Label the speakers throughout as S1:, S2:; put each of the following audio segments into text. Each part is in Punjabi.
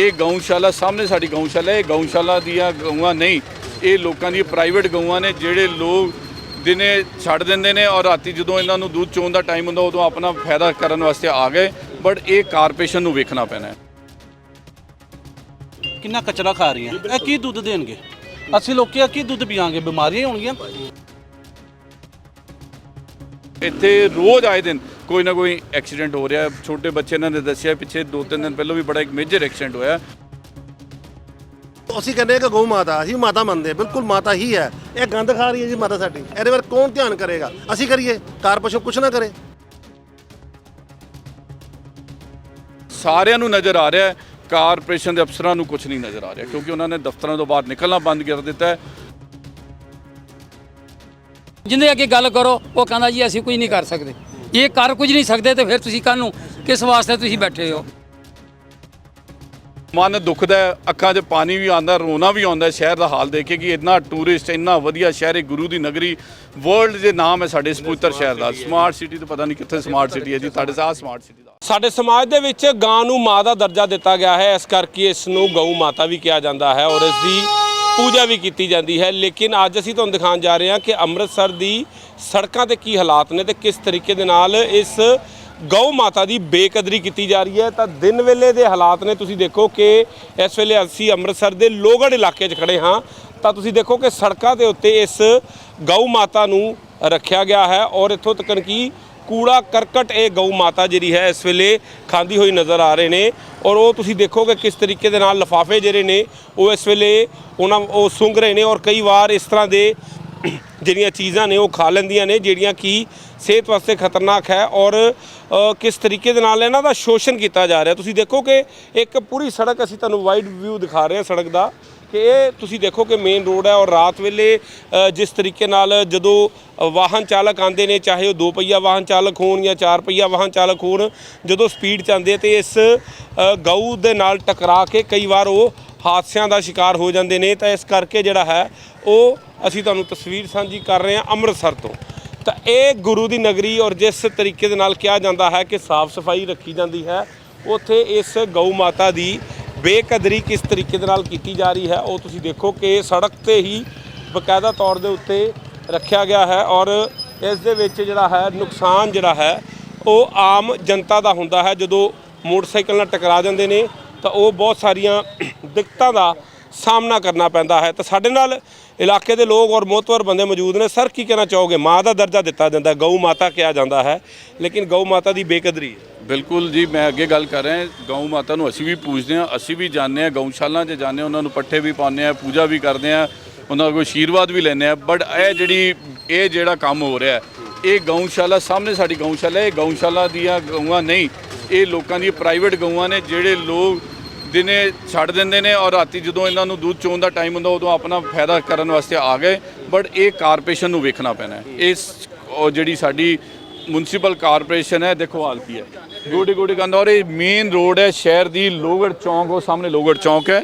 S1: ਇਹ ਗਊਸ਼ਾਲਾ ਸਾਹਮਣੇ ਸਾਡੀ ਗਊਸ਼ਾਲਾ ਇਹ ਗਊਸ਼ਾਲਾ ਦੀਆਂ ਗਊਆਂ ਨਹੀਂ ਇਹ ਲੋਕਾਂ ਦੀਆਂ ਪ੍ਰਾਈਵੇਟ ਗਊਆਂ ਨੇ ਜਿਹੜੇ ਲੋਕ ਦਿਨੇ ਛੱਡ ਦਿੰਦੇ ਨੇ ਔਰ ਰਾਤੀ ਜਦੋਂ ਇਹਨਾਂ ਨੂੰ ਦੁੱਧ ਚੋਣ ਦਾ ਟਾਈਮ ਹੁੰਦਾ ਉਦੋਂ ਆਪਣਾ ਫਾਇਦਾ ਕਰਨ ਵਾਸਤੇ ਆ ਗਏ। ਬਟ ਇਹ ਕਾਰਪੋਰੇਸ਼ਨ ਨੂੰ ਵੇਖਣਾ ਪੈਣਾ ਹੈ।
S2: ਕਿੰਨਾ ਕਚਰਾ ਖਾ ਰਹੀਆਂ? ਇਹ ਕੀ ਦੁੱਧ ਦੇਣਗੇ? ਅਸੀਂ ਲੋਕੀ ਆ ਕੀ ਦੁੱਧ ਪੀਵਾਂਗੇ? ਬਿਮਾਰੀਆਂ ਹੋਣਗੀਆਂ।
S1: ਇੱਥੇ ਰੋਜ਼ ਆਏ ਦਿਨ ਕੋਈ ਨਾ ਕੋਈ ਐਕਸੀਡੈਂਟ ਹੋ ਰਿਹਾ। ਛੋਟੇ ਬੱਚੇ ਇਹਨਾਂ ਨੇ ਦੱਸਿਆ ਪਿੱਛੇ ਦੋ ਤਿੰਨ ਦਿਨ ਪਹਿਲਾਂ ਵੀ ਬੜਾ ਇੱਕ ਮੇਜਰ ਐਕਸੀਡੈਂਟ ਹੋਇਆ।
S3: ਅਸੀਂ ਕਹਿੰਦੇ ਕਿ ਗਊ ਮਾਤਾ ਅਸੀਂ ਮਾਤਾ ਮੰਨਦੇ ਬਿਲਕੁਲ ਮਾਤਾ ਹੀ ਹੈ। ਇਹ ਗੰਦ ਖਾ ਰਹੀ ਹੈ ਜੀ ਮਾਤਾ ਸਾਡੀ। ਇਹਦੇ ਬਾਰੇ ਕੌਣ ਧਿਆਨ ਕਰੇਗਾ? ਅਸੀਂ ਕਰੀਏ ਕਾਰਪੋਰੇਸ਼ਨ ਕੁਛ ਨਾ ਕਰੇ।
S1: ਸਾਰਿਆਂ ਨੂੰ ਨਜ਼ਰ ਆ ਰਿਹਾ ਹੈ ਕਾਰਪੋਰੇਸ਼ਨ ਦੇ ਅਫਸਰਾਂ ਨੂੰ ਕੁਝ ਨਹੀਂ ਨਜ਼ਰ ਆ ਰਿਹਾ ਕਿਉਂਕਿ ਉਹਨਾਂ ਨੇ ਦਫ਼ਤਰਾਂ ਤੋਂ ਬਾਹਰ ਨਿਕਲਣਾ ਬੰਦ ਕਰ ਦਿੱਤਾ ਹੈ।
S4: ਜਿੰਦੇ ਅੱਗੇ ਗੱਲ ਕਰੋ ਉਹ ਕਹਿੰਦਾ ਜੀ ਅਸੀਂ ਕੁਝ ਨਹੀਂ ਕਰ ਸਕਦੇ। ਇਹ ਕਰ ਕੁਝ ਨਹੀਂ ਸਕਦੇ ਤੇ ਫਿਰ ਤੁਸੀਂ ਕੱਲ ਨੂੰ ਕਿਸ ਵਾਸਤੇ ਤੁਸੀਂ ਬੈਠੇ ਹੋ?
S1: ਮਨ ਦੁਖਦਾ ਹੈ ਅੱਖਾਂ 'ਚ ਪਾਣੀ ਵੀ ਆਉਂਦਾ ਰੋਣਾ ਵੀ ਆਉਂਦਾ ਸ਼ਹਿਰ ਦਾ ਹਾਲ ਦੇਖ ਕੇ ਕਿ ਇੰਨਾ ਟੂਰਿਸਟ ਇੰਨਾ ਵਧੀਆ ਸ਼ਹਿਰ ਹੈ ਗੁਰੂ ਦੀ ਨਗਰੀ ਵਰਲਡ ਦੇ ਨਾਮ ਹੈ ਸਾਡੇ ਇਸ ਪਵਿੱਤਰ ਸ਼ਹਿਰ ਦਾ। ਸਮਾਰਟ ਸਿਟੀ ਤਾਂ ਪਤਾ ਨਹੀਂ ਕਿੱਥੇ ਸਮਾਰਟ ਸਿਟੀ ਹੈ ਜੀ ਤੁਹਾਡੇ ਸਾਹ ਸਮਾਰਟ ਸਿਟੀ ਦਾ।
S5: ਸਾਡੇ ਸਮਾਜ ਦੇ ਵਿੱਚ ਗਾਂ ਨੂੰ ਮਾਂ ਦਾ ਦਰਜਾ ਦਿੱਤਾ ਗਿਆ ਹੈ ਇਸ ਕਰਕੇ ਇਸ ਨੂੰ ਗਊ ਮਾਤਾ ਵੀ ਕਿਹਾ ਜਾਂਦਾ ਹੈ ਔਰ ਇਸ ਦੀ ਪੂਜਾ ਵੀ ਕੀਤੀ ਜਾਂਦੀ ਹੈ। ਲੇਕਿਨ ਅੱਜ ਅਸੀਂ ਤੁਹਾਨੂੰ ਦਿਖਾਉਣ ਜਾ ਰਹੇ ਹਾਂ ਕਿ ਅੰਮ੍ਰਿਤਸਰ ਦੀ ਸੜਕਾਂ ਤੇ ਕੀ ਹਾਲਾਤ ਨੇ ਤੇ ਕਿਸ ਤਰੀਕੇ ਦੇ ਨਾਲ ਇਸ ਗਊ ਮਾਤਾ ਦੀ ਬੇਕਦਰੀ ਕੀਤੀ ਜਾ ਰਹੀ ਹੈ। ਤਾਂ ਦਿਨ ਵੇਲੇ ਦੇ ਹਾਲਾਤ ਨੇ। ਤੁਸੀਂ ਦੇਖੋ ਕਿ ਇਸ ਵੇਲੇ ਅਸੀਂ ਅੰਮ੍ਰਿਤਸਰ ਦੇ ਲੋਗੜ ਇਲਾਕੇ 'ਚ ਖੜੇ ਹਾਂ। ਤਾਂ ਤੁਸੀਂ ਦੇਖੋ ਕਿ ਸੜਕਾਂ ਦੇ ਉੱਤੇ ਇਸ ਗਊ ਮਾਤਾ ਨੂੰ ਰੱਖਿਆ ਗਿਆ ਹੈ ਔਰ ਇੱਥੋਂ ਤੱਕ ਕਿ ਕੂੜਾ ਕਰਕਟ ਇਹ ਗਊ ਮਾਤਾ ਜਿਹੜੀ ਹੈ ਇਸ ਵੇਲੇ ਖਾਂਦੀ ਹੋਈ ਨਜ਼ਰ ਆ ਰਹੇ ਨੇ ਔਰ ਉਹ ਤੁਸੀਂ ਦੇਖੋਗੇ ਕਿਸ ਤਰੀਕੇ ਦੇ ਨਾਲ ਲਫਾਫੇ ਜਿਹੜੇ ਨੇ ਉਹ ਇਸ ਵੇਲੇ ਉਹਨਾਂ ਉਹ ਸੁੰਘ ਰਹੇ ਨੇ ਔਰ ਕਈ ਵਾਰ ਇਸ ਤਰ੍ਹਾਂ ਦੇ ਜਿਹੜੀਆਂ ਚੀਜ਼ਾਂ ਨੇ ਉਹ ਖਾ ਲੈਂਦੀਆਂ ਨੇ ਜਿਹੜੀਆਂ ਕਿ ਸਿਹਤ ਵਾਸਤੇ ਖਤਰਨਾਕ ਹੈ ਔਰ ਕਿਸ ਤਰੀਕੇ ਦੇ ਨਾਲ ਇਹਨਾਂ ਦਾ ਸ਼ੋਸ਼ਣ ਕੀਤਾ ਜਾ ਰਿਹਾ। ਤੁਸੀਂ ਦੇਖੋ ਕਿ ਇੱਕ ਪੂਰੀ ਸੜਕ ਅਸੀਂ ਤੁਹਾਨੂੰ ਵਾਈਡ ਵਿਊ ਦਿਖਾ ਰਹੇ ਹਾਂ ਸੜਕ ਦਾ। ਕਿ ਇਹ ਤੁਸੀਂ ਦੇਖੋ ਕਿ ਮੇਨ ਰੋਡ ਹੈ ਔਰ ਰਾਤ ਵੇਲੇ ਜਿਸ ਤਰੀਕੇ ਨਾਲ ਜਦੋਂ ਵਾਹਨ ਚਾਲਕ ਆਉਂਦੇ ਨੇ, ਚਾਹੇ ਉਹ ਦੋ ਪਹੀਆ ਵਾਹਨ ਚਾਲਕ ਹੋਣ ਜਾਂ ਚਾਰ ਪਹੀਆ ਵਾਹਨ ਚਾਲਕ ਹੋਣ, ਜਦੋਂ ਸਪੀਡ 'ਚ ਆਉਂਦੇ ਤੇ ਇਸ ਗਊ ਦੇ ਨਾਲ ਟਕਰਾ ਕੇ ਕਈ ਵਾਰ ਉਹ ਹਾਦਸਿਆਂ ਦਾ ਸ਼ਿਕਾਰ ਹੋ ਜਾਂਦੇ ਨੇ, ਤਾਂ ਇਸ ਕਰਕੇ ਜਿਹੜਾ ਹੈ, ਉਹ ਅਸੀਂ ਤੁਹਾਨੂੰ ਤਸਵੀਰ ਸਾਂਝੀ ਕਰ ਰਹੇ ਹਾਂ ਅੰਮ੍ਰਿਤਸਰ ਤੋਂ। ਤਾਂ ਇਹ ਗੁਰੂ ਦੀ ਨਗਰੀ ਔਰ ਜਿਸ ਤਰੀਕੇ ਦੇ ਨਾਲ ਕਿਹਾ ਜਾਂਦਾ ਹੈ ਕਿ ਸਾਫ਼ ਸਫ਼ਾਈ ਰੱਖੀ ਜਾਂਦੀ ਹੈ, ਉੱਥੇ ਇਸ ਗਊ ਮਾਤਾ ਦੀ ਬੇਕਦਰੀ ਕਿਸ ਤਰੀਕੇ ਦੇ ਨਾਲ ਕੀਤੀ ਜਾ ਰਹੀ ਹੈ, ਉਹ ਤੁਸੀਂ ਦੇਖੋ ਕਿ ਸੜਕ ਤੇ ਹੀ ਬਕਾਇਦਾ ਤੌਰ ਦੇ ਉੱਤੇ ਰੱਖਿਆ ਗਿਆ ਹੈ ਔਰ ਇਸ ਦੇ ਵਿੱਚ ਜਿਹੜਾ ਹੈ, ਨੁਕਸਾਨ ਜਿਹੜਾ ਹੈ, ਉਹ ਆਮ ਜਨਤਾ ਦਾ ਹੁੰਦਾ ਹੈ। ਜਦੋਂ ਮੋਟਰਸਾਈਕਲ ਨਾਲ ਟਕਰਾ ਜਾਂਦੇ ਨੇ, ਤਾਂ ਉਹ ਬਹੁਤ ਸਾਰੀਆਂ ਦਿੱਕਤਾਂ ਦਾ ਸਾਹਮਣਾ ਕਰਨਾ ਪੈਂਦਾ ਹੈ। ਤਾਂ ਸਾਡੇ ਨਾਲ ਇਲਾਕੇ ਦੇ ਲੋਕ ਔਰ ਮੋਤਵਰ ਬੰਦੇ ਮੌਜੂਦ ਨੇ। ਸਰ, ਕੀ ਕਹਿਣਾ ਚਾਹੋਗੇ? ਮਾਂ ਦਾ ਦਰਜਾ ਦਿੱਤਾ ਜਾਂਦਾ ਗਊ ਮਾਤਾ ਕਿਹਾ ਜਾਂਦਾ ਹੈ, ਲੇਕਿਨ ਗਊ ਮਾਤਾ ਦੀ ਬੇਕਦਰੀ ਹੈ।
S1: ਬਿਲਕੁਲ ਜੀ, ਮੈਂ ਅੱਗੇ ਗੱਲ ਕਰ ਰਿਹਾ, ਗਊ ਮਾਤਾ ਨੂੰ ਅਸੀਂ ਵੀ ਪੂਜਦੇ ਹਾਂ, ਅਸੀਂ ਵੀ ਜਾਂਦੇ ਹਾਂ ਗਊਸ਼ਾਲਾ 'ਚ ਜਾਂਦੇ ਹਾਂ, ਉਹਨਾਂ ਨੂੰ ਪੱਠੇ ਵੀ ਪਾਉਂਦੇ ਹਾਂ, ਪੂਜਾ ਵੀ ਕਰਦੇ ਹਾਂ, ਉਹਨਾਂ ਕੋਲ ਆਸ਼ੀਰਵਾਦ ਵੀ ਲੈਂਦੇ ਹਾਂ ਬਟ ਇਹ ਜਿਹੜੀ, ਇਹ ਜਿਹੜਾ ਕੰਮ ਹੋ ਰਿਹਾ, ਇਹ ਗਊਸ਼ਾਲਾ, ਸਾਹਮਣੇ ਸਾਡੀ ਗਊਸ਼ਾਲਾ, ਇਹ ਗਊਸ਼ਾਲਾ ਦੀਆਂ ਗਊਆਂ ਨਹੀਂ, ਇਹ ਲੋਕਾਂ ਦੀ ਪ੍ਰਾਈਵੇਟ ਗਊਆਂ ਨੇ, ਜਿਹੜੇ ਲੋਕ ਦਿਨੇ ਛੱਡ ਦਿੰਦੇ ਨੇ ਔਰ ਰਾਤੀ ਜਦੋਂ ਇਹਨਾਂ ਨੂੰ ਦੁੱਧ ਚੋਣ ਦਾ ਟਾਈਮ ਹੁੰਦਾ, ਉਦੋਂ ਆਪਣਾ ਫਾਇਦਾ ਕਰਨ ਵਾਸਤੇ ਆ ਗਏ ਬਟ ਇਹ ਕਾਰਪੋਰੇਸ਼ਨ ਨੂੰ ਵੇਖਣਾ ਪੈਣਾ ਇਸ, ਉਹ ਜਿਹੜੀ ਸਾਡੀ ਮੁਨਸਿਪਲ ਕਾਰਪੋਰੇਸ਼ਨ ਹੈ, ਦੇਖੋ ਹਾਲ ਕੀ ਹੈ। ਗੋਡੇ ਗੋਡੇ ਗੰਦ ਔਰ ਇਹ ਮੇਨ ਰੋਡ ਹੈ ਸ਼ਹਿਰ ਦੀ ਲੋਗੜ ਚੌਂਕ ਉਹ ਸਾਹਮਣੇ ਲੋਗੜ ਚੌਂਕ ਹੈ।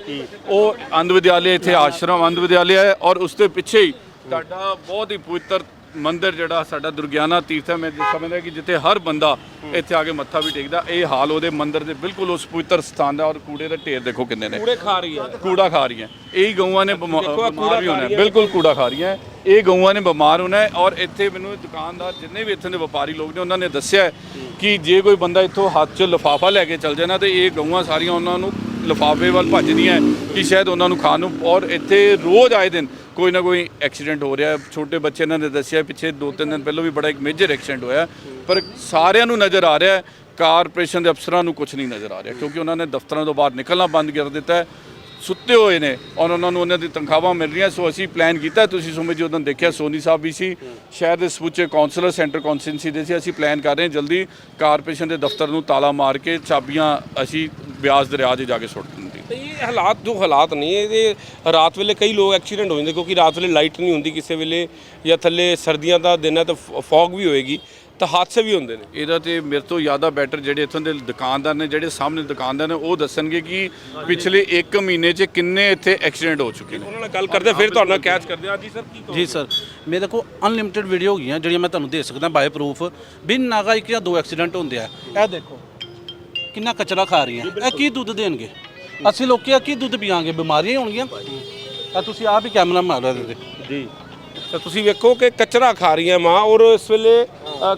S1: ਉਹ ਅੰਧ ਵਿਦਿਆਲਿਆ ਇੱਥੇ ਆਸ਼ਰਮ ਅੰਧ ਵਿਦਿਆਲਿਆ ਹੈ ਔਰ ਉਸ ਦੇ ਪਿੱਛੇ ਹੀ ਤੁਹਾਡਾ ਬਹੁਤ ਹੀ ਪਵਿੱਤਰ ਮੰਦਿਰ ਜਿਹੜਾ ਸਾਡਾ ਦੁਰਗਿਆਨਾ ਤੀਰਥ ਹੈ। ਮੈਂ ਸਮਝਦਾ ਕਿ ਜਿੱਥੇ ਹਰ ਬੰਦਾ ਇੱਥੇ ਆ ਕੇ ਮੱਥਾ ਵੀ ਟੇਕਦਾ ਇਹ ਹਾਲ ਉਹਦੇ ਮੰਦਿਰ ਦੇ ਬਿਲਕੁਲ ਉਸ ਪਵਿੱਤਰ ਸਥਾਨ ਦਾ ਔਰ ਕੂੜੇ ਦੇ ਢੇਰ ਦੇਖੋ ਕਿੰਨੇ ਨੇ।
S5: ਕੂੜੇ ਖਾ ਰਹੀ ਹੈ।
S1: ਕੂੜਾ ਖਾ ਰਹੀਆਂ ਇਹੀ ਗਊਆਂ ਨੇ ਬਿਮਾਰ ਵੀ ਹੋਣਾ ਹੈ। ਬਿਲਕੁਲ ਕੂੜਾ ਖਾ ਰਹੀਆਂ ਇਹ ਗਊਆਂ ਨੇ ਬਿਮਾਰ ਹੋਣਾ ਹੈ ਔਰ ਇੱਥੇ ਮੈਨੂੰ ਦੁਕਾਨਦਾਰ ਜਿੰਨੇ ਵੀ ਇੱਥੇ ਦੇ ਵਪਾਰੀ ਲੋਕ ਨੇ, ਉਹਨਾਂ ਨੇ ਦੱਸਿਆ ਕਿ ਜੇ ਕੋਈ ਬੰਦਾ ਇੱਥੋਂ ਹੱਥ 'ਚ ਲਿਫਾਫਾ ਲੈ ਕੇ ਚੱਲ ਜਾਣਾ ਨਾ ਤੇ ਇਹ ਗਊਆਂ ਸਾਰੀਆਂ ਉਹਨਾਂ ਨੂੰ ਲਿਫਾਫੇ ਵੱਲ ਭੱਜਦੀਆਂ ਕਿ ਸ਼ਾਇਦ ਉਹਨਾਂ ਨੂੰ ਖਾਣ ਨੂੰ ਔਰ ਇੱਥੇ ਰੋਜ਼ ਆਏ ਦਿਨ ਕੋਈ ਨਾ ਕੋਈ ਐਕਸੀਡੈਂਟ ਹੋ ਰਿਹਾ ਛੋਟੇ ਬੱਚੇ ਇਹਨਾਂ ਨੇ ਦੱਸਿਆ, ਪਿੱਛੇ ਦੋ ਤਿੰਨ ਦਿਨ ਪਹਿਲਾਂ ਵੀ ਬੜਾ ਇੱਕ ਮੇਜਰ ਐਕਸੀਡੈਂਟ ਹੋਇਆ ਪਰ ਸਾਰਿਆਂ ਨੂੰ ਨਜ਼ਰ ਆ ਰਿਹਾ ਕਾਰਪੋਰੇਸ਼ਨ ਦੇ ਅਫਸਰਾਂ ਨੂੰ ਕੁਝ ਨਹੀਂ ਨਜ਼ਰ ਆ ਰਿਹਾ ਕਿਉਂਕਿ ਉਹਨਾਂ ਨੇ ਦਫ਼ਤਰਾਂ ਤੋਂ ਬਾਹਰ ਨਿਕਲਣਾ ਬੰਦ ਕਰ ਦਿੱਤਾ ਹੈ। ਸੁੱਤੇ ਹੋਏ ਨੇ ਔਰ ਉਹਨਾਂ ਨੂੰ ਉਹਨਾਂ ਦੀ ਤਨਖਾਹਾਂ ਮਿਲ ਰਹੀਆਂ, ਸੋ ਅਸੀਂ ਪਲਾਨ ਕੀਤਾ, ਤੁਸੀਂ ਸੁਮੇ ਜੀ ਉਦੋਂ ਦੇਖਿਆ, ਸੋਨੀ ਸਾਹਿਬ ਵੀ ਸੀ, ਸ਼ਹਿਰ ਦੇ ਸਮੁੱਚੇ ਕਾਉਂਸਲਰ ਸੈਂਟਰ ਕੌਂਸਟੀਟੈਂਸੀ ਦੇ ਸੀ, ਅਸੀਂ ਪਲਾਨ ਕਰ ਰਹੇ ਹਾਂ ਜਲਦੀ ਕਾਰਪੋਰੇਸ਼ਨ ਦੇ ਦਫ਼ਤਰ ਨੂੰ ਤਾਲਾ ਮਾਰ ਕੇ ਚਾਬੀਆਂ ਅਸੀਂ ਬਿਆਸ ਦਰਿਆ 'ਚ ਜਾ ਕੇ ਸੁੱਟ ਦਿੰਦੇ।
S5: ਇਹ ਹਾਲਾਤ ਜੋ ਹਾਲਾਤ ਨਹੀਂ ਇਹਦੇ ਰਾਤ ਵੇਲੇ ਕਈ ਲੋਕ ਐਕਸੀਡੈਂਟ ਹੋ ਜਾਂਦੇ, ਕਿਉਂਕਿ ਰਾਤ ਵੇਲੇ ਲਾਈਟ ਨਹੀਂ ਹੁੰਦੀ ਕਿਸੇ ਵੇਲੇ, ਜਾਂ ਥੱਲੇ ਸਰਦੀਆਂ ਦਾ ਦਿਨ ਹੈ ਤਾਂ ਫੌਗ ਵੀ ਹੋਏਗੀ। ਤਾਂ ਹਾਦਸੇ ਵੀ ਹੁੰਦੇ ਨੇ।
S1: ਇਹਦਾ ਤੇ ਮੇਰੇ ਤੋਂ ਜ਼ਿਆਦਾ ਬੈਟਰ ਜਿਹੜੇ ਇੱਥੋਂ ਦੇ ਦੁਕਾਨਦਾਰ ਨੇ ਜਿਹੜੇ ਸਾਹਮਣੇ ਦੁਕਾਨਦਾਰ ਨੇ ਉਹ ਦੱਸਣਗੇ ਕਿ ਪਿਛਲੇ 1 ਮਹੀਨੇ 'ਚ ਕਿੰਨੇ ਇੱਥੇ ਐਕਸੀਡੈਂਟ ਹੋ ਚੁੱਕੇ ਨੇ।
S5: ਉਹਨਾਂ ਨਾਲ ਗੱਲ ਕਰਦੇ ਫਿਰ ਤੁਹਾਡੇ ਨਾਲ ਕੈਚ ਕਰਦੇ ਹਾਂ। ਜੀ ਸਰ ਕੀ?
S2: ਜੀ ਸਰ ਮੇਰੇ ਕੋਲ ਅਨਲਿਮਿਟਿਡ ਵੀਡੀਓ ਹੈਗੀਆਂ ਜਿਹੜੀਆਂ ਮੈਂ ਤੁਹਾਨੂੰ ਦੇ ਸਕਦਾ ਬਾਏ ਪ੍ਰੂਫ ਬਿਨ ਨਾਗਾ ਇੱਕ ਜਾਂ ਦੋ ਐਕਸੀਡੈਂਟ ਹੁੰਦੇ ਆ। ਇਹ ਦੇਖੋ ਕਿੰਨਾ ਕਚਰਾ ਖਾ ਰਹੀਆਂ। ਇਹ ਕੀ ਦੁੱਧ ਦੇਣਗੇ? ਅਸੀਂ ਲੋਕੀ ਆ ਕੀ ਦੁੱਧ ਪੀਾਂਗੇ ਬਿਮਾਰੀਆਂ ਹੀ ਹੋਣਗੀਆਂ। ਆ ਤੁਸੀਂ ਆਪ ਹੀ ਕੈਮਰਾ ਮਾਰ ਰਹੇ
S5: ਜੀ। ਤਾਂ ਤੁਸੀਂ ਵੇਖੋ ਕਿ ਕਚਰਾ ਖਾ ਰਹੀਆਂ ਮਾਂ ਔਰ ਇਸ ਵੇਲੇ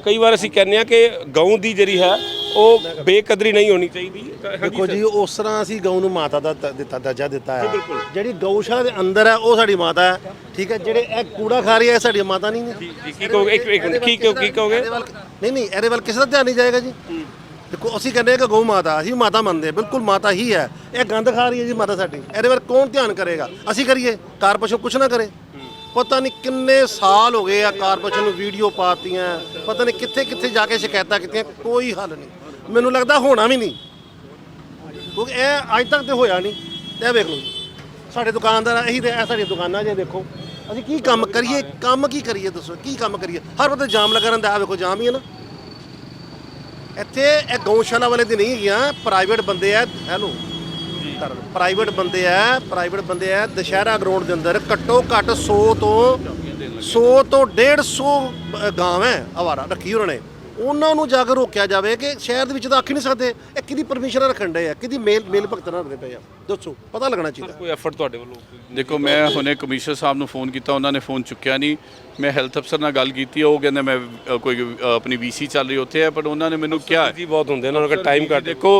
S5: ਕਈ ਵਾਰ ਅਸੀਂ ਕਹਿੰਦੇ ਆ ਕਿ ਗਊ ਦੀ ਜਿਹੜੀ ਹੈ ਉਹ ਬੇਕਦਰੀ ਨਹੀਂ ਹੋਣੀ ਚਾਹੀਦੀ।
S3: ਦੇਖੋ ਜੀ ਉਸ ਤਰ੍ਹਾਂ ਅਸੀਂ ਗਊ ਨੂੰ ਮਾਤਾ ਦਾ ਦਿੱਤਾ ਦਰਜਾ ਦਿੱਤਾ ਹੈ। ਜਿਹੜੀ ਗਊਸ਼ਾਲਾ ਦੇ ਅੰਦਰ ਹੈ ਉਹ ਸਾਡੀ ਮਾਤਾ ਹੈ। ਠੀਕ ਹੈ ਜਿਹੜੇ ਇਹ ਕੂੜਾ ਖਾ ਰਹੀ ਹੈ ਇਹ ਸਾਡੀ ਮਾਤਾ ਨਹੀਂ
S5: ਜੀ ਕੀ ਕਹੋਗੇ? ਇੱਕ ਇੱਕ ਕੀ ਕਹੋ ਕੀ ਕਹੋਗੇ?
S3: ਨਹੀਂ ਨਹੀਂ ਇਹਦੇ ਵੱਲ ਕਿਸੇ ਦਾ ਧਿਆਨ ਨਹੀਂ ਜਾਏਗਾ ਜੀ। ਦੇਖੋ ਅਸੀਂ ਕਹਿੰਦੇ ਹਾਂ ਕਿ ਗਊ ਮਾਤਾ ਅਸੀਂ ਮਾਤਾ ਮੰਨਦੇ ਹਾਂ, ਬਿਲਕੁਲ ਮਾਤਾ ਹੀ ਹੈ। ਇਹ ਗੰਦ ਖਾ ਰਹੀ ਹੈ ਜੀ ਮਾਤਾ ਸਾਡੀ। ਇਹਦੇ ਵੱਲ ਕੌਣ ਧਿਆਨ ਕਰੇਗਾ? ਅਸੀਂ ਕਰੀਏ ਕਾਰਪੋਰੇਸ਼ਨ ਕੁਛ ਨਾ ਕਰੇ। ਪਤਾ ਨਹੀਂ ਕਿੰਨੇ ਸਾਲ ਹੋ ਗਏ ਆ ਕਾਰਪੋਰੇਸ਼ਨ ਨੂੰ ਵੀਡੀਓ ਪਾਤੀਆਂ, ਪਤਾ ਨਹੀਂ ਕਿੱਥੇ ਕਿੱਥੇ ਜਾ ਕੇ ਸ਼ਿਕਾਇਤਾਂ ਕੀਤੀਆਂ, ਕੋਈ ਹੱਲ ਨਹੀਂ। ਮੈਨੂੰ ਲੱਗਦਾ ਹੋਣਾ ਵੀ ਨਹੀਂ। ਕਿਉਂਕਿ ਇਹ ਅੱਜ ਤੱਕ ਤੇ ਹੋਇਆ ਨਹੀਂ। ਤੇ ਇਹ ਵੇਖ ਲਓ ਸਾਡੇ ਦੁਕਾਨਦਾਰ ਇਹੀ ਤੇ ਇਹ ਸਾਡੀਆਂ ਦੁਕਾਨਾਂ ਜੇ ਦੇਖੋ। ਅਸੀਂ ਕੀ ਕੰਮ ਕਰੀਏ, ਕੰਮ ਕੀ ਕਰੀਏ ਦੱਸੋ, ਕੀ ਕੰਮ ਕਰੀਏ? ਹਰ ਵਾਰ ਜਾਮ ਲੱਗਾ ਰਹਿੰਦਾ ਆ ਵੇਖੋ, ਜਾਮ ਹੀ ਹੈ ਨਾ। ਇੱਥੇ ਇਹ ਗਊਸ਼ਾਲਾ ਵਾਲੇ ਦੀ ਨਹੀਂ ਹੈਗੀਆਂ ਪ੍ਰਾਈਵੇਟ ਬੰਦੇ ਆ, ਹੈਲੋ। ਪ੍ਰਾਈਵੇਟ ਬੰਦੇ ਆ ਪ੍ਰਾਈਵੇਟ ਬੰਦੇ ਆ ਦੁਸ਼ਹਿਰਾ ਗਰਾਊਂਡ ਦੇ ਅੰਦਰ ਘੱਟੋ ਘੱਟ 100 ਤੋਂ 100 ਤੋਂ 150 ਗਾਂ ਹੈ ਆਵਾਰਾ ਰੱਖੀ ਉਹਨਾਂ ਨੇ। ਉਹਨਾਂ ਨੂੰ ਜਾ ਕੇ ਰੋਕਿਆ ਜਾਵੇ ਕਿ ਸ਼ਹਿਰ ਦੇ ਵਿੱਚ ਤਾਂ ਆਖ ਹੀ ਨਹੀਂ ਸਕਦੇ। ਇਹ ਕਿਹਦੀ ਪਰਮਿਸ਼ਨ ਰੱਖਣ ਦੇ ਆ? ਕਿਹਦੀ ਮੇਲ ਮੇਲ ਭਗਤ ਨਾਲ ਰੱਖਦੇ ਪਏ ਆ? ਦੱਸੋ ਪਤਾ ਲੱਗਣਾ ਚਾਹੀਦਾ।
S5: ਕੋਈ ਐਫਰਟ ਤੁਹਾਡੇ ਵੱਲੋਂ?
S1: ਦੇਖੋ ਮੈਂ ਹੁਣੇ ਕਮਿਸ਼ਨਰ ਸਾਹਿਬ ਨੂੰ ਫੋਨ ਕੀਤਾ ਉਹਨਾਂ ਨੇ ਫੋਨ ਚੁੱਕਿਆ ਨਹੀਂ। ਮੈਂ ਹੈਲਥ ਅਫਸਰ ਨਾਲ ਗੱਲ ਕੀਤੀ ਉਹ ਕਹਿੰਦੇ ਮੈਂ ਕੋਈ ਆਪਣੀ ਵੀਸੀ ਚੱਲ ਰਹੀ ਉੱਥੇ ਹੈ ਪਰ ਉਹਨਾਂ ਨੇ ਮੈਨੂੰ ਕਿਹਾ
S5: ਜੀ ਬਹੁਤ ਹੁੰਦੇ ਉਹਨਾਂ ਨੂੰ ਟਾਈਮ ਕੱਟ
S1: ਦੇਖੋ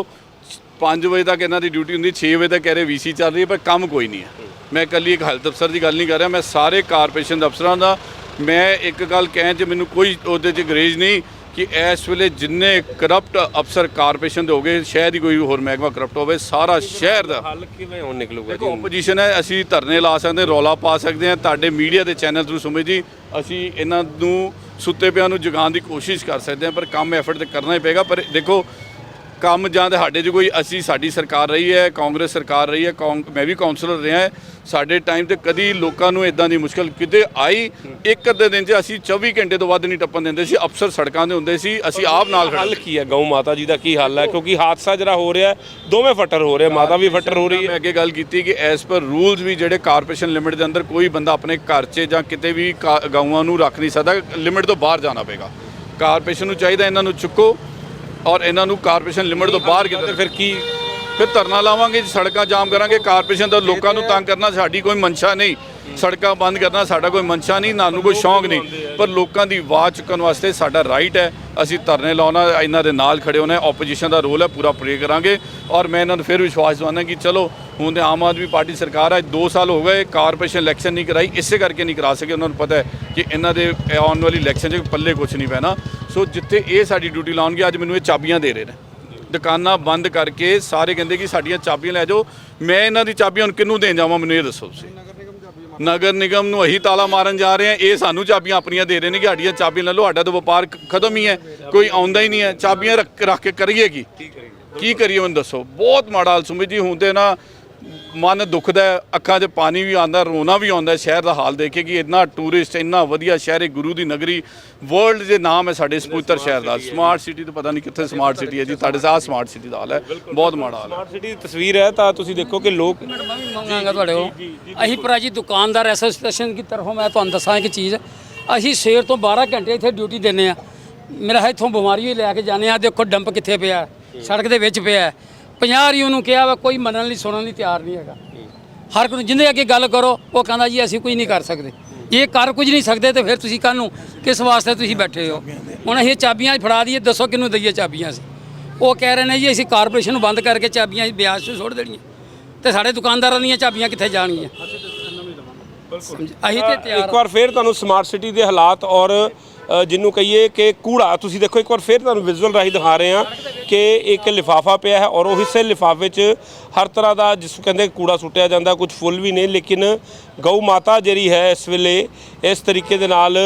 S1: 5 ਵਜੇ ਤੱਕ ਇਹਨਾਂ ਦੀ ਡਿਊਟੀ ਹੁੰਦੀ 6 ਵਜੇ ਤੱਕ ਕਹਿ ਰਹੇ ਵੀਸੀ ਚੱਲ ਰਹੀ ਹੈ ਪਰ ਕੰਮ ਕੋਈ ਨਹੀਂ ਹੈ। ਮੈਂ ਇਕੱਲੀ ਇੱਕ ਹੈਲਥ ਅਫਸਰ ਦੀ ਗੱਲ ਨਹੀਂ ਕਰ ਰਿਹਾ ਮੈਂ ਸਾਰੇ ਕਾਰਪੋਰੇਸ਼ਨ ਦੇ ਅਫਸਰਾਂ ਦਾ ਮੈਂ ਇੱਕ ਗੱਲ ਕਹਿਣ 'ਚ ਮੈਨੂੰ ਕੋਈ ਉਹਦੇ 'ਚ ਗਰੇਜ ਨਹੀਂ ਕਿ ਇਸ ਵੇਲੇ ਜਿੰਨੇ ਕਰਪਟ ਅਫਸਰ ਕਾਰਪੋਰੇਸ਼ਨ ਦੇ ਹੋਗੇ ਸ਼ਾਇਦ ਹੀ ਕੋਈ ਹੋਰ ਮਹਿਕਮਾ ਕਰਪਟ ਹੋਵੇ ਸਾਰਾ ਸ਼ਹਿਰ ਦਾ।
S5: ਹੱਲ ਕਿਵੇਂ ਹੁਣ ਨਿਕਲੂਗਾ
S1: ਦੇਖੋ ਆਪੋਜੀਸ਼ਨ ਹੈ ਅਸੀਂ ਧਰਨੇ ਲਾ ਸਕਦੇ ਰੌਲਾ ਪਾ ਸਕਦੇ ਹਾਂ ਤੁਹਾਡੇ ਮੀਡੀਆ ਦੇ ਚੈਨਲ ਥਰੂ ਸੁਮੇ ਜੀ ਅਸੀਂ ਇਹਨਾਂ ਨੂੰ ਸੁੱਤੇ ਪਿਆਂ ਨੂੰ ਜਗਾਉਣ ਦੀ ਕੋਸ਼ਿਸ਼ ਕਰ ਸਕਦੇ ਹਾਂ ਪਰ ਕੰਮ ਐਫਰਟ ਤੇ ਕਰਨਾ ਹੀ ਪਏਗਾ ਪਰ ਦੇਖੋ ਕੰਮ ਜਾਂ ਤੇ ਸਾਡੇ 'ਚ ਕੋਈ ਅਸੀਂ ਸਾਡੀ ਸਰਕਾਰ ਰਹੀ ਹੈ ਕਾਂਗਰਸ ਸਰਕਾਰ ਰਹੀ ਹੈ ਮੈਂ ਵੀ ਕਾਉਂਸਲਰ ਰਿਹਾ ਸਾਡੇ ਟਾਈਮ ਤੇ ਕਦੀ ਲੋਕਾਂ ਨੂੰ ਇਦਾਂ ਦੀ ਮੁਸ਼ਕਲ ਕਿਤੇ ਆਈ ਇੱਕ ਅੱਧੇ ਦਿਨ 'ਚ ਅਸੀਂ 24 ਘੰਟੇ ਤੋਂ ਵੱਧ ਨਹੀਂ ਟੱਪਣ ਦਿੰਦੇ ਸੀ ਅਫਸਰ ਸੜਕਾਂ ਦੇ ਹੁੰਦੇ ਸੀ ਅਸੀਂ ਆਪ ਨਾਲ
S5: ਹੱਲ ਕੀ ਹੈ ਗਊ ਮਾਤਾ ਜੀ ਦਾ ਕੀ ਹੱਲ ਹੈ? ਕਿਉਂਕਿ ਹਾਦਸਾ ਜਿਹੜਾ ਹੋ ਰਿਹਾ ਦੋਵੇਂ ਫੱਟਰ ਹੋ ਰਹੇ ਮਾਤਾ ਵੀ ਫੱਟਰ ਹੋ ਰਹੀ ਹੈ।
S1: ਮੈਂ ਅੱਗੇ ਗੱਲ ਕੀਤੀ ਕਿ ਐਸ ਪਰ ਰੂਲਸ ਵੀ ਜਿਹੜੇ ਕਾਰਪੋਰੇਸ਼ਨ ਲਿਮਿਟ ਦੇ ਅੰਦਰ ਕੋਈ ਬੰਦਾ ਆਪਣੇ ਘਰ 'ਚ ਜਾਂ ਕਿਤੇ ਵੀ ਗਊਆਂ ਨੂੰ ਰੱਖ ਨਹੀਂ ਸਕਦਾ ਲਿਮਿਟ ਤੋਂ ਬਾਹਰ ਜਾਣਾ ਪਏਗਾ। ਕਾਰਪੋਰੇਸ਼ਨ ਨੂੰ ਚਾਹੀਦਾ ਇਹਨਾਂ ਨੂੰ ਚੁੱਕੋ। ਔਰ ਇਹਨਾਂ ਨੂੰ ਕਾਰਪੋਰੇਸ਼ਨ ਲਿਮਿਟ ਤੋਂ ਬਾਹਰ ਕਿਤੇ ਫਿਰ ਕੀ? ਫਿਰ ਧਰਨਾ ਲਾਵਾਂਗੇ, ਸੜਕਾਂ ਜਾਮ ਕਰਾਂਗੇ, ਕਾਰਪੋਰੇਸ਼ਨ ਦਾ ਲੋਕਾਂ ਨੂੰ ਤੰਗ ਕਰਨਾ ਸਾਡੀ ਕੋਈ ਮਨਸ਼ਾ ਨਹੀਂ। ਸੜਕਾਂ ਬੰਦ ਕਰਨਾ ਸਾਡਾ ਕੋਈ ਮਨਸ਼ਾ ਨਹੀਂ ਨਾਨੂੰ ਕੋਈ ਸ਼ੌਂਕ ਨਹੀਂ। ਪਰ ਲੋਕਾਂ ਦੀ ਆਵਾਜ਼ ਚੁੱਕਣ ਵਾਸਤੇ ਸਾਡਾ ਰਾਈਟ ਹੈ। ਅਸੀਂ ਧਰਨੇ ਲਾਉਣਾ ਇਹਨਾਂ ਦੇ ਨਾਲ ਖੜੇ ਹੋਣਾ ਆਪੋਜੀਸ਼ਨ ਦਾ ਰੋਲ ਹੈ ਪੂਰਾ ਪ੍ਰੇ ਕਰਾਂਗੇ। ਔਰ ਮੈਂ ਇਹਨਾਂ ਨੂੰ ਫਿਰ ਵਿਸ਼ਵਾਸ ਦਿਵਾਉਣਾ ਕਿ ਚਲੋ ਹੁਣ ਤੇ ਆਮ ਆਦਮੀ ਪਾਰਟੀ ਸਰਕਾਰ ਹੈ 2 ਸਾਲ ਹੋ ਗਏ ਕਾਰਪੋਰੇਸ਼ਨ ਇਲੈਕਸ਼ਨ ਨਹੀਂ ਕਰਾਈ ਇਸੇ ਕਰਕੇ ਨਹੀਂ ਕਰਾ ਸਕੇ। ਉਹਨਾਂ ਨੂੰ ਪਤਾ ਹੈ ਕਿ ਇਹਨਾਂ ਦੇ ਆਉਣ ਵਾਲੀ ਇਲੈਕਸ਼ਨ 'ਚ ਪੱਲੇ ਕੁਝ ਨਹੀਂ ਪੈਣਾ। ਸੋ ਜਿੱਥੇ ਇਹ ਸਾਡੀ ਡਿਊਟੀ ਲਾਉਣਗੇ ਅੱਜ ਮੈਨੂੰ ਇਹ ਚਾਬੀਆਂ ਦੇ ਰਹੇ ਨੇ। ਦੁਕਾਨਾਂ ਬੰਦ ਕਰਕੇ ਸਾਰੇ ਕਹਿੰਦੇ ਕਿ ਸਾਡੀਆਂ ਚਾਬੀਆਂ ਲੈ ਜਾਓ। ਮੈਂ ਇਹਨਾਂ ਦੀ ਚਾਬੀਆਂ ਹੁਣ ਕਿਹਨੂੰ ਦੇਣ ਜਾਵਾਂ ਮੈਨੂੰ ਇਹ ਦੱਸੋ ਤੁਸੀਂ। ਨਗਰ ਨਿਗਮ ਨੂੰ ਅਸੀਂ ਤਾਲਾ ਮਾਰਨ ਜਾ ਰਹੇ ਹਾਂ। ਇਹ ਸਾਨੂੰ ਚਾਬੀਆਂ ਆਪਣੀਆਂ ਦੇ ਰਹੇ ਨੇ ਕਿ ਸਾਡੀਆਂ ਚਾਬੀਆਂ ਲੈ ਲਓ ਸਾਡਾ ਤਾਂ ਵਪਾਰ ਖਤਮ ਹੀ ਹੈ। ਕੋਈ ਆਉਂਦਾ ਹੀ ਨਹੀਂ ਹੈ। ਚਾਬੀਆਂ ਰੱਖ ਰੱਖ ਕੇ ਕਰੀਏ ਕੀ? ਕੀ ਕਰੀਏ? ਮੈਨੂੰ ਦੱਸੋ। ਬਹੁਤ ਮਾੜਾ ਹਾਲ ਸੁਮਿਤ ਜੀ ਹੁੰਦੇ ਨਾ ਮਨ ਦੁਖਦਾ ਅੱਖਾਂ 'ਚ ਪਾਣੀ ਵੀ ਆਉਂਦਾ ਰੋਣਾ ਵੀ ਆਉਂਦਾ ਹੈ ਸ਼ਹਿਰ ਦਾ ਹਾਲ ਦੇਖ ਕੇ ਕਿ ਇੰਨਾ ਟੂਰਿਸਟ ਇੰਨਾ ਵਧੀਆ ਸ਼ਹਿਰ ਹੈ ਗੁਰੂ ਦੀ ਨਗਰੀ ਵਰਲਡ ਦੇ ਨਾਮ ਹੈ ਸਾਡੇ ਇਸ ਪਵਿੱਤਰ ਸ਼ਹਿਰ ਦਾ। ਸਮਾਰਟ ਸਿਟੀ ਤਾਂ ਪਤਾ ਨਹੀਂ ਕਿੱਥੇ ਸਮਾਰਟ ਸਿਟੀ ਹੈ ਜੀ ਤੁਹਾਡੇ ਸਾਹ ਸਮਾਰਟ ਸਿਟੀ ਦਾ ਹਾਲ ਹੈ। ਬਹੁਤ ਮਾੜਾ ਹਾਲ ਹੈ।
S5: ਸਮਾਰਟ ਸਿਟੀ ਦੀ ਤਸਵੀਰ ਹੈ ਤਾਂ ਤੁਸੀਂ ਦੇਖੋ ਕਿ ਲੋਕ
S4: ਮੈਂ ਵੀ ਮੰਗਾਂਗਾ ਤੁਹਾਡੇ ਕੋਲ। ਅਸੀਂ ਭਰਾ ਜੀ ਦੁਕਾਨਦਾਰ ਐਸੋਸੀਏਸ਼ਨ ਦੀ ਤਰਫੋਂ ਮੈਂ ਤੁਹਾਨੂੰ ਦੱਸਾਂ ਇੱਕ ਚੀਜ਼। ਅਸੀਂ ਸਵੇਰ ਤੋਂ 12 ਘੰਟੇ ਇੱਥੇ ਡਿਊਟੀ ਦਿੰਨੇ ਆ ਮੇਰਾ ਇੱਥੋਂ ਬਿਮਾਰੀ ਵੀ ਲੈ ਕੇ ਜਾਂਦੇ ਆ ਦੇਖੋ ਡੰਪ ਕਿੱਥੇ ਪਿਆ। ਸੜਕ ਦੇ ਵਿੱਚ ਪਿਆ। 50 ਰੀ ਉਹਨੂੰ ਕਿਹਾ ਵਾ ਕੋਈ ਮੰਨਣ ਲਈ ਸੁਣਨ ਲਈ ਤਿਆਰ ਨਹੀਂ ਹੈਗਾ। ਹਰ ਕੋਈ ਜਿੰਦੇ ਅੱਗੇ ਗੱਲ ਕਰੋ ਉਹ ਕਹਿੰਦਾ ਜੀ ਅਸੀਂ ਕੁਝ ਨਹੀਂ ਕਰ ਸਕਦੇ। ਇਹ ਕਰ ਕੁਝ ਨਹੀਂ ਸਕਦੇ ਤੇ ਫਿਰ ਤੁਸੀਂ ਕੱਲ ਨੂੰ ਕਿਸ ਵਾਸਤੇ ਤੁਸੀਂ ਬੈਠੇ ਹੋ? ਹੁਣ ਅਸੀਂ ਚਾਬੀਆਂ ਫੜਾ ਦਈਏ ਦੱਸੋ ਕਿਹਨੂੰ ਦਈਏ ਚਾਬੀਆਂ ਅਸੀਂ? ਉਹ ਕਹਿ ਰਹੇ ਨੇ ਜੀ ਅਸੀਂ ਕਾਰਪੋਰੇਸ਼ਨ ਨੂੰ ਬੰਦ ਕਰਕੇ ਚਾਬੀਆਂ ਵਿਆਜ 'ਤੇ ਸੁੱਟ ਦੇਣੀਆਂ। ਤੇ ਸਾਡੇ ਦੁਕਾਨਦਾਰਾਂ ਦੀਆਂ ਚਾਬੀਆਂ ਕਿੱਥੇ ਜਾਣਗੀਆਂ? ਅਸੀਂ ਤੇ ਤਿਆਰ
S5: ਇੱਕ ਵਾਰ ਫਿਰ ਤੁਹਾਨੂੰ ਸਮਾਰਟ ਸਿਟੀ ਦੇ ਹਾਲਾਤ ਔਰ ਜਿਹਨੂੰ ਕਹੀਏ ਕਿ ਕੂੜਾ। ਤੁਸੀਂ ਦੇਖੋ, ਇੱਕ ਵਾਰ ਫਿਰ ਤੁਹਾਨੂੰ ਵਿਜ਼ੂਅਲ ਰਾਹੀਂ ਦਿਖਾ ਰਹੇ ਹਾਂ ਕਿ ਇੱਕ ਲਿਫਾਫਾ ਪਿਆ ਹੈ ਔਰ ਉਹ ਹਿੱਸੇ ਲਿਫਾਫੇ 'ਚ ਹਰ ਤਰ੍ਹਾਂ ਦਾ ਜਿਸ ਨੂੰ ਕਹਿੰਦੇ ਕੂੜਾ ਸੁੱਟਿਆ ਜਾਂਦਾ, ਕੁਝ ਫੁੱਲ ਵੀ ਨੇ, ਲੇਕਿਨ ਗਊ ਮਾਤਾ ਜਿਹੜੀ ਹੈ ਇਸ ਵੇਲੇ ਇਸ ਤਰੀਕੇ ਦੇ ਨਾਲ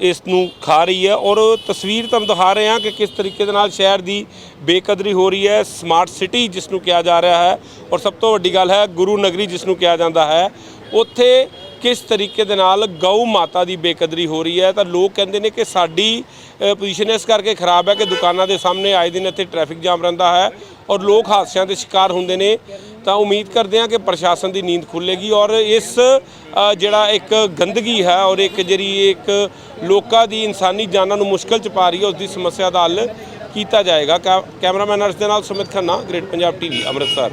S5: ਇਸ ਨੂੰ ਖਾ ਰਹੀ ਹੈ ਔਰ ਤਸਵੀਰ ਤੁਹਾਨੂੰ ਦਿਖਾ ਰਹੇ ਹਾਂ ਕਿ ਕਿਸ ਤਰੀਕੇ ਦੇ ਨਾਲ ਸ਼ਹਿਰ ਦੀ ਬੇਕਦਰੀ ਹੋ ਰਹੀ ਹੈ ਸਮਾਰਟ ਸਿਟੀ ਜਿਸ ਨੂੰ ਕਿਹਾ ਜਾ ਰਿਹਾ ਹੈ। ਔਰ ਸਭ ਤੋਂ ਵੱਡੀ ਗੱਲ ਹੈ, ਗੁਰੂ ਨਗਰੀ ਜਿਸ ਨੂੰ ਕਿਹਾ ਜਾਂਦਾ ਹੈ, ਉੱਥੇ ਕਿਸ ਤਰੀਕੇ ਦੇ ਨਾਲ ਗਊ ਮਾਤਾ ਦੀ ਬੇਕਦਰੀ ਹੋ ਰਹੀ ਹੈ? ਤਾਂ ਲੋਕ ਕਹਿੰਦੇ ਨੇ ਕਿ ਸਾਡੀ ਪੋਜੀਸ਼ਨ ਇਸ ਕਰਕੇ ਖਰਾਬ ਹੈ ਕਿ ਦੁਕਾਨਾਂ ਦੇ ਸਾਹਮਣੇ ਆਏ ਦਿਨ ਇੱਥੇ ਟ੍ਰੈਫਿਕ ਜਾਮ ਰਹਿੰਦਾ ਹੈ ਔਰ ਲੋਕ ਹਾਦਸਿਆਂ ਦੇ ਸ਼ਿਕਾਰ ਹੁੰਦੇ ਨੇ। ਤਾਂ ਉਮੀਦ ਕਰਦੇ ਹਾਂ ਕਿ ਪ੍ਰਸ਼ਾਸਨ ਦੀ ਨੀਂਦ ਖੁੱਲੇਗੀ ਔਰ ਇਸ ਜਿਹੜਾ ਇੱਕ ਗੰਦਗੀ ਹੈ ਔਰ ਇੱਕ ਜਿਹੜੀ ਇੱਕ ਲੋਕਾਂ ਦੀ ਇਨਸਾਨੀ ਜਾਨਾਂ ਨੂੰ ਮੁਸ਼ਕਲ ਚ ਪਾ ਰਹੀ ਹੈ ਉਸ ਦੀ ਸਮੱਸਿਆ ਦਾ ਹੱਲ ਕੀਤਾ ਜਾਏਗਾ। ਕੈ- ਕੈਮਰਾਮੈਨ ਅਰਸ਼ ਦੇ ਨਾਲ ਸੁਮਿਤ ਖੰਨਾ ਗ੍ਰੇਟ ਪੰਜਾਬ ਟੀਵੀ ਅੰਮ੍ਰਿਤਸਰ।